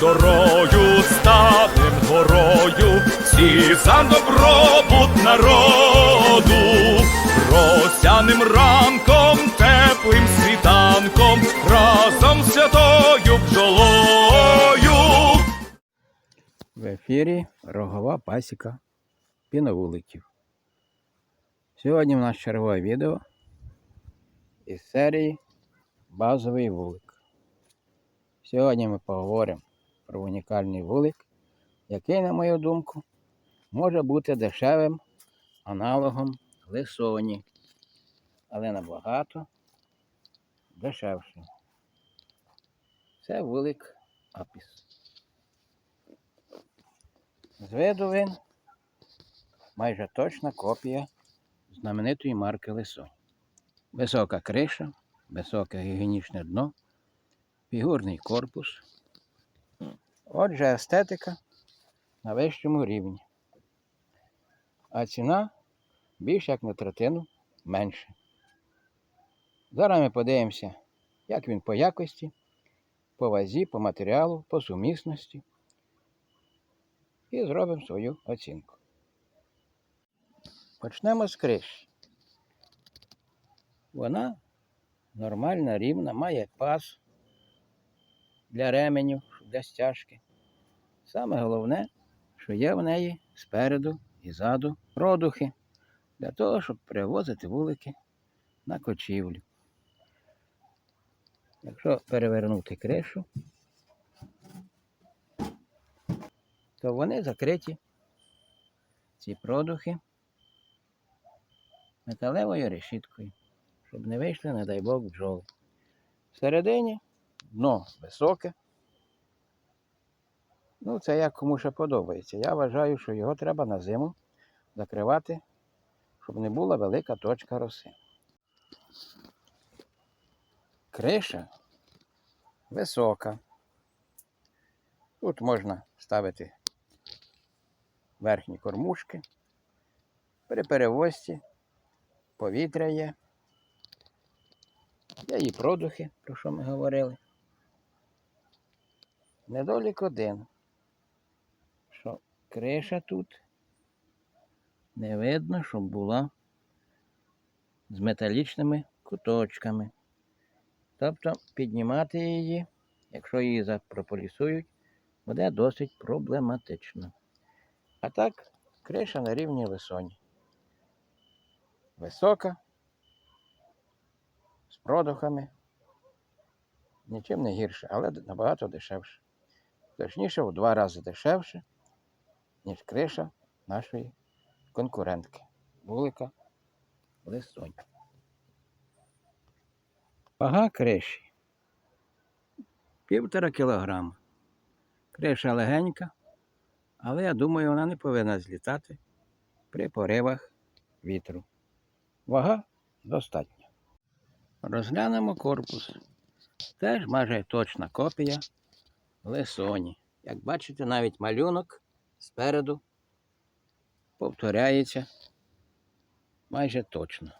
дорою ставим горою, всі за добробут народу, росяним ранком, теплим світанком, разом з святою бджолою. В ефірі Рогова пасіка піновуликів. Сьогодні в нас чергове відео із серії Базовий вулик. Сьогодні ми поговоримо про унікальний вулик, який, на мою думку, може бути дешевим аналогом лисоні, але набагато дешевшим. Це вулик Апіс. З виду він майже точна копія знаменитої марки Лисо. Висока криша, високе гігієнічне дно, фігурний корпус. Отже, естетика на вищому рівні. А ціна більш як на третину менше. Зараз ми подивимося, як він по якості, по вазі, по матеріалу, по сумісності і зробимо свою оцінку. Почнемо з криші. Вона нормальна, рівна, має паз для ременів, для стяжки. Саме головне, що є в неї спереду і ззаду продухи для того, щоб перевозити вулики на кочівлю. Якщо перевернути кришу, то вони закриті, ці продухи, металевою решіткою, щоб не вийшли, не дай Бог, бджоли. Всередині дно високе. Ну, це як кому ще подобається. Я вважаю, що його треба на зиму закривати, щоб не була велика точка роси. Криша висока. Тут можна ставити верхні кормушки. При перевозці повітря є. Є і продухи, про що ми говорили. Недолік один, криша тут не видно, щоб була з металічними куточками. Тобто піднімати її, якщо її запрополісують, буде досить проблематично. А так, криша на рівні висоні. Висока, з продухами. Нічим не гірше, але набагато дешевше. Точніше, в два рази дешевше, ніж криша нашої конкурентки. Вулика Лисонь. Вага криші. Півтора кілограма. Криша легенька, але я думаю, вона не повинна злітати при поривах вітру. Вага достатня. Розглянемо корпус. Теж майже точна копія лисоні. Як бачите, навіть малюнок спереду повторяється майже точно.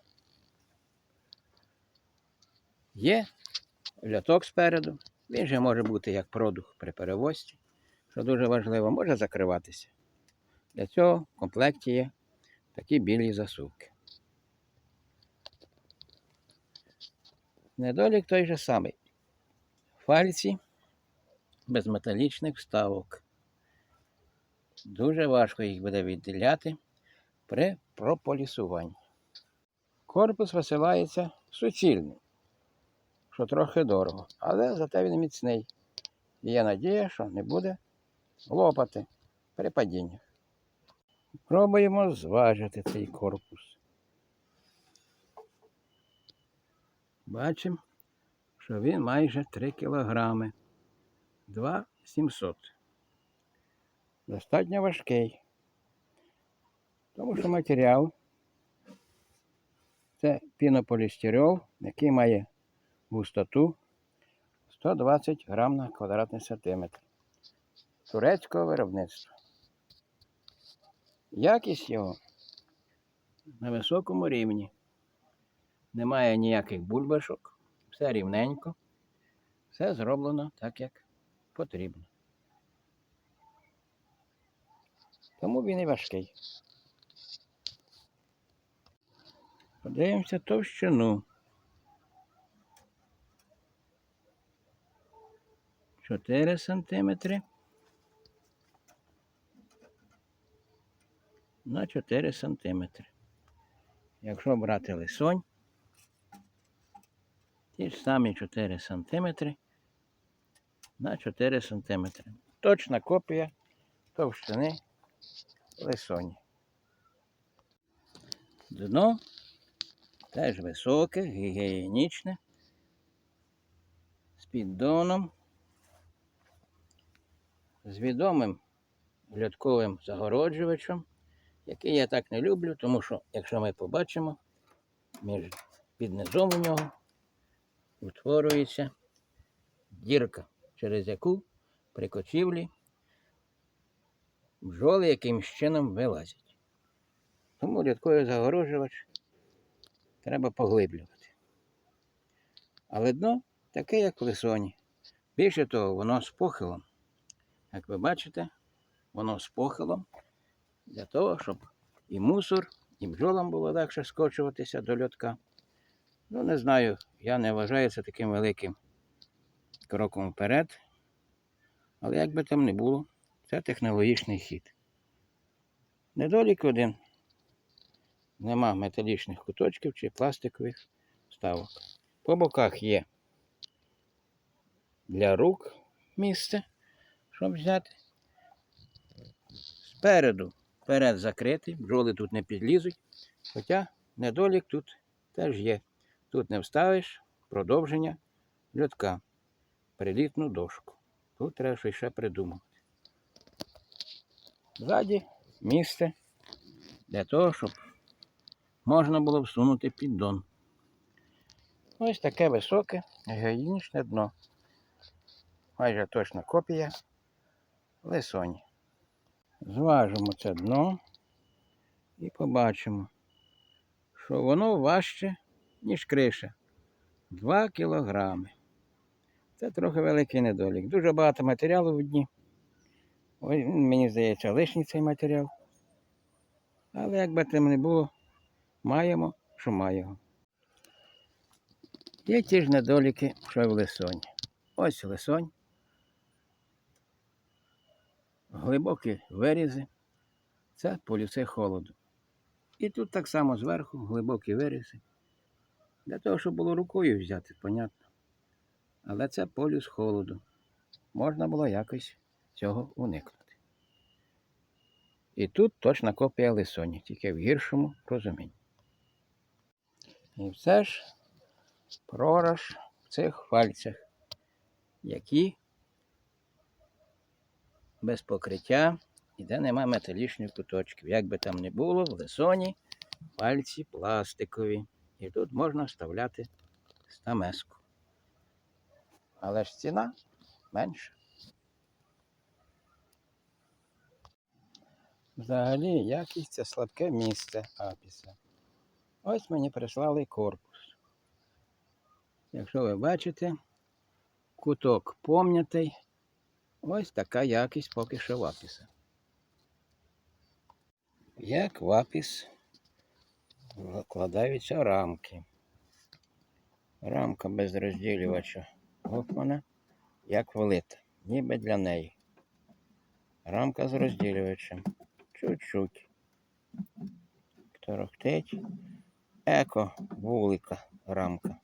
Є льоток спереду. Він же може бути як продух при перевозці, що дуже важливо, може закриватися. Для цього в комплекті є такі білі засувки. Недолік той же самий. Фальці без металічних вставок. Дуже важко їх буде відділяти при прополісуванні. Корпус висилається суцільний, що трохи дорого, але зате він міцний. І є надія, що не буде лопати при падіннях. Пробуємо зважити цей корпус. Бачимо, що він майже 3 кілограми. 2700. Достатньо важкий. Тому що матеріал це пінополістирол, який має густоту 120 грам на квадратний сантиметр. Турецького виробництва. Якість його на високому рівні. Немає ніяких бульбашок, все рівненько, все зроблено так, як потрібно. Тому він і важкий. Подивимося товщину. 4 сантиметри. На 4 сантиметри. Якщо брати лисонь, ті ж самі 4 сантиметри на 4 сантиметри. Точна копія товщини лисоні. Дно теж високе, гігієнічне, з піддоном, з відомим льотковим загороджувачем, який я так не люблю, тому що, якщо ми побачимо, між під низом у нього утворюється дірка, через яку при кочівлі бджоли якимось чином вилазять. Тому рядковий загороджувач треба поглиблювати. Але дно таке, як в лисоні. Більше того, воно з похилом. Як ви бачите, воно з похилом для того, щоб і мусор, і бджолам було легше скочуватися до льотка. Ну, не знаю, я не вважаю це таким великим кроком вперед. Але як би там не було, це технологічний хід. Недолік один. Нема металічних куточків чи пластикових вставок. По боках є для рук місце, щоб взяти. Спереду перед закритий, бджоли тут не підлізуть. Хоча недолік тут теж є. Тут не вставиш продовження льотка, прилітну дошку. Тут треба щось ще придумати. Ззаді місце для того, щоб можна було всунути піддон. Ось таке високе гігієнічне дно. Майже точна копія лисоні. Зважимо це дно і побачимо, що воно важче, ніж криша. 2 кілограми. Це трохи великий недолік. Дуже багато матеріалу в дні. Мені здається, лишній цей матеріал. Але як би там не було, маємо, що маємо. Є ті ж недоліки, що й в лисоні. Ось лисонь. Глибокі вирізи. Це полюси холоду. І тут так само зверху глибокі вирізи. Для того, щоб було рукою взяти, понятно. Але це полюс холоду. Можна було якось цього уникнути. І тут точна копія лисоні, тільки в гіршому розумінні. І все ж прораж в цих пальцях, які без покриття і де нема металічних куточків. Як би там не було, в лисоні пальці пластикові. І тут можна вставляти стамеску. Але ж ціна менша. Взагалі, якість це слабке місце апіса. Ось мені прислали корпус. Якщо ви бачите, куток пом'ятий, ось така якість поки що в апіса. Як в апіс викладаються рамки. Рамка без розділювача Гофмана, як велита, ніби для неї. Рамка з розділювачем. Чуть-чуть. Торохтить. Еко вулика рамка.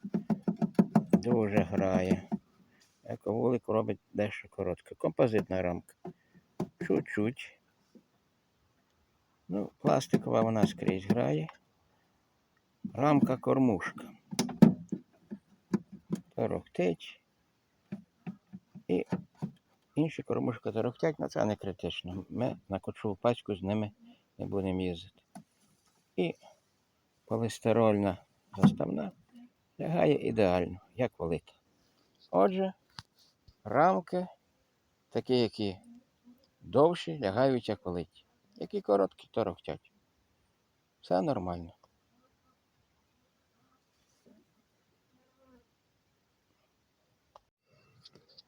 Дуже грає. Еко вулик робить дещо коротке. Композитна рамка. Чуть-чуть. Ну, пластикова вона скрізь грає. Рамка кормушка. Торохтить. І інші кормушки торохтять, але це не критично. Ми на кочову пачку з ними не будемо їздити. І полістирольна заставна лягає ідеально, як велика. Отже, рамки, такі, які довші, лягають як великі. Які короткі, торохтять. Все нормально.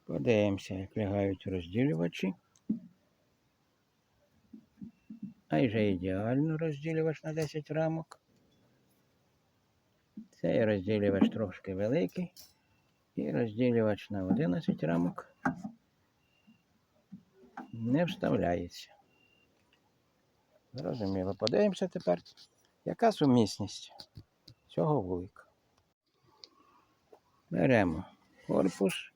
Подивимося, як лягають розділювачі. майже ідеально розділювач на 10 рамок. Цей розділювач трошки великий. І розділювач на 11 рамок не вставляється. Зрозуміло. Подивимося тепер, яка сумісність цього вулика. Беремо корпус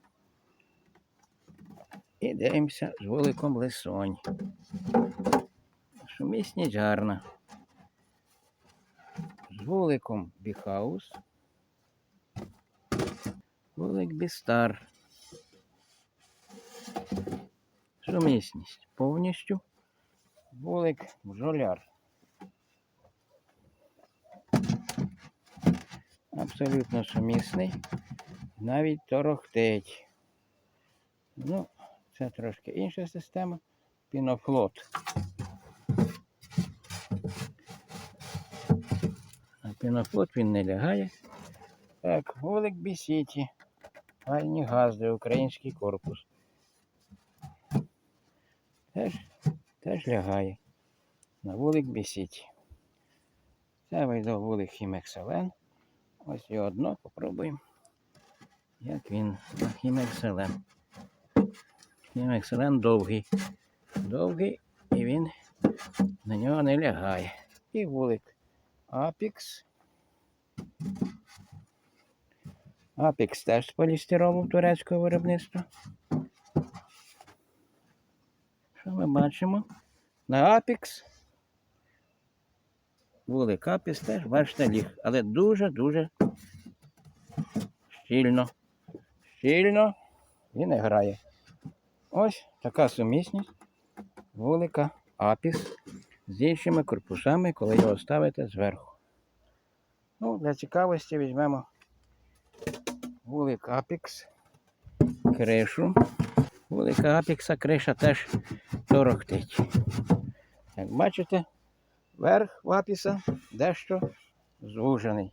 і дивимося з вуликом лисонь. Сумісність гарна. З вуликом Біхаус. Вулик Бістар. Сумісність повністю. Вулик бджоляр. Абсолютно сумісний. Навіть торохтить. Ну, це трошки інша система. Пінофлот. На пінофлот він не лягає. Так, вулик Бісіті. Гальні газди, український корпус. Теж, теж лягає. На вулик Бісіті. Це вийде вулик Хімекселен. Ось його одно попробуємо. Як він на Хімекселен. Хімекселен довгий. Довгий і він на нього не лягає. І вулик Апікс. Апікс теж з полістиролу турецького виробництва. Що ми бачимо? На Апікс. Вулик Апікс теж, бачите, ліг, але дуже-дуже щільно. Щільно і не грає. Ось така сумісність вулика Апіс з іншими корпусами, коли його ставите зверху. Ну, для цікавості візьмемо вулик Апікс, кришу. Вулика Апікса криша теж торохтить. Як бачите, верх Апіса дещо звужений.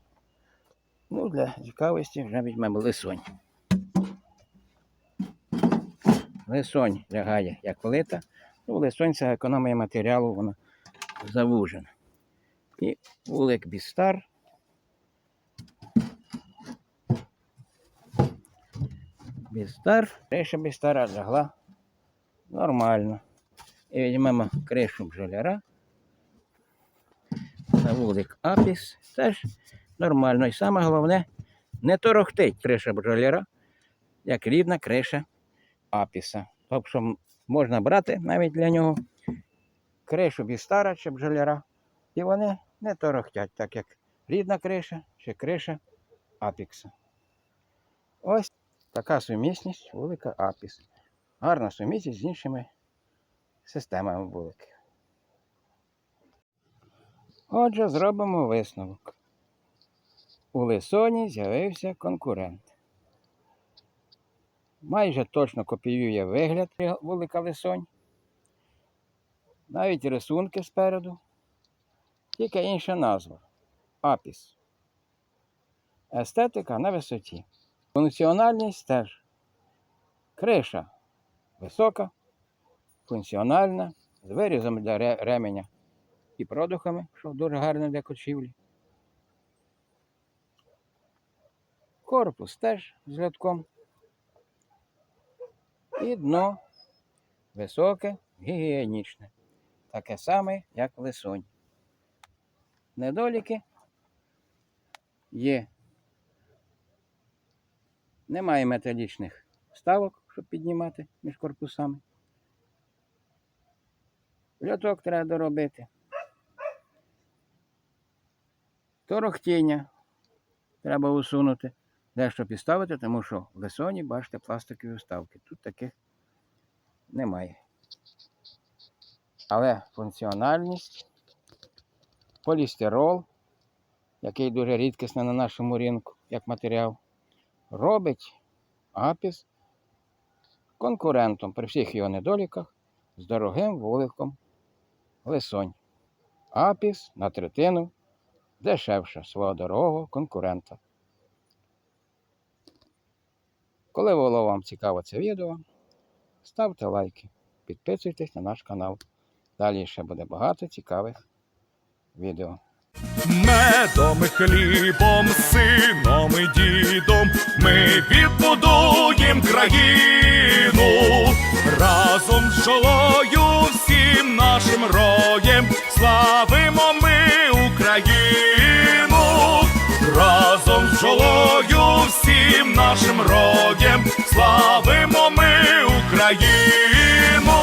Ну, для цікавості вже візьмемо лисонь. Лисонь лягає як плита. Ну, лисонь це економія матеріалу, вона завужена. І вулик Бістар. Бістар. Криша Бістара лягла нормально. І візьмемо кришу бджоляра. На вулик Апіс. Теж нормально. І саме головне, не торохтить криша бджоляра, як рідна криша Апіса. Тобто можна брати навіть для нього кришу бістара чи бджоляра. І вони не торохтять, так як рідна криша чи криша Апікса. Ось така сумісність вулика Апіс. Гарна сумісність з іншими системами вуликів. Отже, зробимо висновок. У Лисоні з'явився конкурент. Майже точно копіює вигляд вулика Лисонь. Навіть рисунки спереду. Тільки інша назва Апіс. Естетика на висоті. Функціональність теж. Криша висока, функціональна, з вирізом для ременя і продухами, що дуже гарно для кочівлі. Корпус теж з льотком. І дно високе, гігієнічне. Таке саме, як лисонь. Недоліки є. Немає металічних ставок, щоб піднімати між корпусами. Льоток треба доробити. Торохтіння треба усунути. Дещо підставити, тому що в лисоні, бачите, пластикові вставки. Тут таких немає. Але функціональність, полістирол, який дуже рідкісний на нашому ринку, як матеріал, робить апіс конкурентом при всіх його недоліках з дорогим вуликом лисонь. Апіс на третину дешевше свого дорогого конкурента. Коли було вам цікаво це відео, ставте лайки, підписуйтесь на наш канал. Далі ще буде багато цікавих відео. Медом хлібом, сином і дідом ми відбудуєм країну разом з жолою всім нашим роєм славимо ми Україну, разом з жолою всім нашим родєм, славимо ми Україну.